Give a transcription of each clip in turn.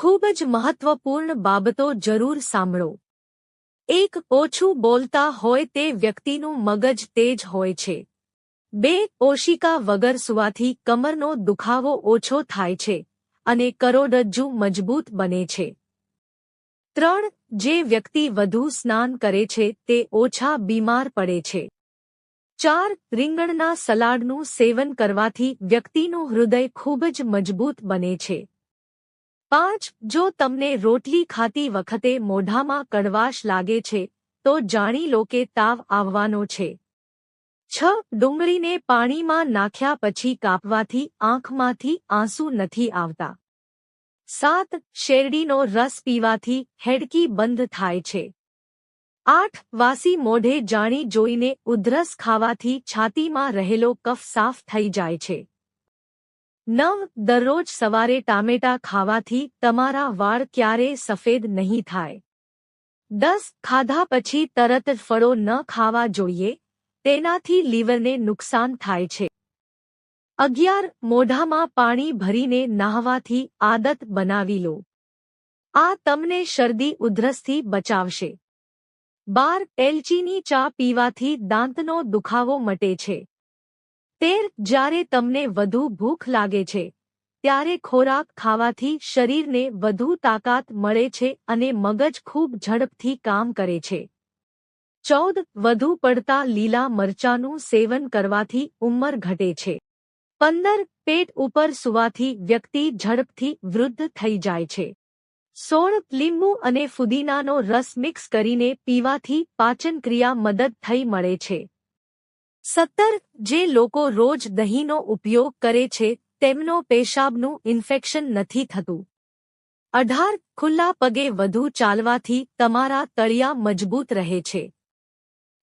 ખૂબ જ મહત્વપૂર્ણ બાબતો જરૂર સાંભળો. એક, ઓછું બોલતા હોય તે વ્યક્તિનું મગજ તેજ હોય છે. બે, ઓશિકા વગર સુવાથી કમરનો દુખાવો ઓછો થાય છે અને કરોડરજ્જુ મજબૂત બને છે. ત્રણ, જે વ્યક્તિ વધુ સ્નાન કરે છે તે ઓછા બીમાર પડે છે. ચાર, રીંગણના સલાડનું સેવન કરવાથી વ્યક્તિનું હૃદય ખૂબ જ મજબૂત બને છે. પાંચ, જો તમને રોટલી ખાતી વખતે મોઢામાં કડવાશ લાગે છે, તો જાણી લો કે તાવ આવવાનો છે. છ, ડુંગળીને પાણીમાં નાખ્યા પછી કાપવાથી આંખમાંથી આંસુ નથી આવતા. સાત, શેરડીનો રસ પીવાથી હેડકી બંધ થાય છે. આઠ, વાસી મોઢે જાણી જોઈને ઉધરસ ખાવાથી છાતીમાં રહેલો કફ સાફ થઈ જાય છે. નવ, દરરોજ સવારે ટામેટા ખાવાથી તમારા વાળ ક્યારેય સફેદ નહીં થાય. દસ, ખાધા પછી તરત ફળો ન ખાવા જોઈએ, તેનાથી લીવરને નુકસાન થાય છે. અગિયાર, મોઢામાં પાણી ભરીને નાહવાથી આદત બનાવી લો. આ તમને શરદી ઉધરસથી બચાવશે. બાર, એલચીની ચા પીવાથી દાંતનો દુખાવો મટે છે. તેર જ્યારે તમને વધુ ભૂખ લાગે છે, ત્યારે ખોરાક ખાવાથી શરીરને વધુ તાકાત મળે છે અને મગજ ખૂબ ઝડપથી કામ કરે છે. ચૌદ, વધુ પડતા લીલા મરચાનું સેવન કરવાથી ઉંમર ઘટે છે. પંદર, પેટ ઉપર સુવાથી વ્યક્તિ ઝડપથી વૃદ્ધ થઈ જાય છે. સોળ, લીંબુ અને ફુદીનાનો રસ મિક્સ કરીને પીવાથી પાચન ક્રિયા મદદ થઈ મળે છે. સત્તર જે લોકો રોજ દહીંનો ઉપયોગ કરે છે, તેમનો પેશાબનું ઇન્ફેક્શન નથી થતું. અઢાર, ખુલ્લા પગે વધુ ચાલવાથી તમારા તળિયા મજબૂત રહે છે.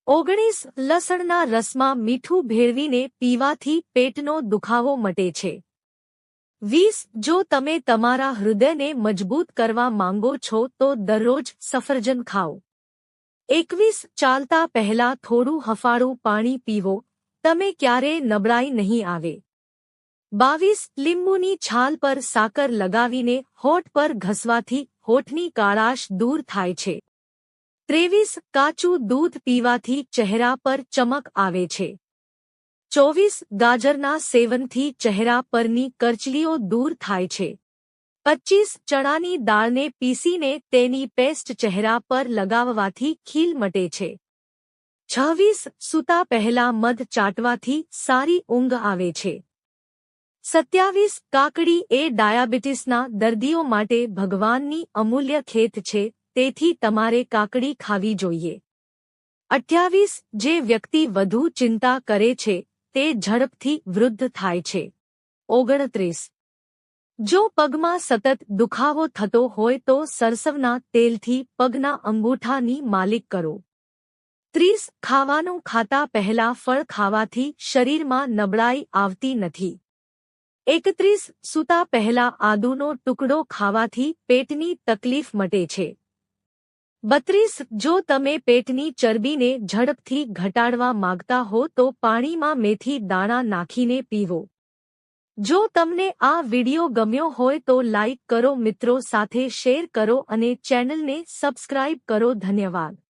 ઓગણીસ, લસણના રસમાં મીઠું ભેળવીને પીવાથી પેટનો દુખાવો મટે છે. વીસ, જો તમે તમારા હૃદયને મજબૂત કરવા માંગો છો, તો દરરોજ સફરજન ખાઓ. એકવીસ ચાલતા પહેલા થોડું હફાળું પાણી પીવો, તમે ક્યારેય નબળાઈ નહીં આવે. બાવીસ લીંબુની છાલ પર સાકર લગાવીને હોઠ પર ઘસવાથી હોઠની કાળાશ દૂર થાય છે. ત્રેવીસ કાચું દૂધ પીવાથી ચહેરા પર ચમક આવે છે. ચોવીસ ગાજરના સેવનથી ચહેરા પરની કરચલીઓ દૂર થાય છે. પચ્ચીસ ચણાની દાળને પીસીને તેની પેસ્ટ ચહેરા પર લગાવવાથી ખીલ મટે છે. છવ્વીસ સૂતા પહેલા મધ ચાટવાથી સારી ઊંઘ આવે છે. સત્યાવીસ કાકડી એ ડાયાબિટીસના દર્દીઓ માટે ભગવાનની અમૂલ્ય ખેત છે, તેથી તમારે કાકડી ખાવી જોઈએ. અઠ્યાવીસ જે વ્યક્તિ વધુ ચિંતા કરે છે, તે ઝડપથી વૃદ્ધ થાય છે. ઓગણત્રીસ જો પગમાં સતત દુખાવો થતો હોય તો સરસવના તેલથી પગના અંગૂઠાની માલિક કરો. ત્રીસ, ખાવાનું ખાતા પહેલા ફળ ખાવાથી શરીરમાં નબળાઈ આવતી નથી. એકત્રીસ, સૂતા પહેલા આદુનો ટુકડો ખાવાથી પેટની તકલીફ મટે છે. બત્રીસ, જો તમે પેટની ચરબીને ઝડપથી ઘટાડવા માગતા હો તો પાણીમાં મેથી દાણા નાખીને પીવો. જો તમને આ વિડિયો ગમ્યો હોય તો લાઇક કરો, મિત્રો સાથે શેર કરો અને ચેનલને સબસ્ક્રાઇબ કરો. ધન્યવાદ.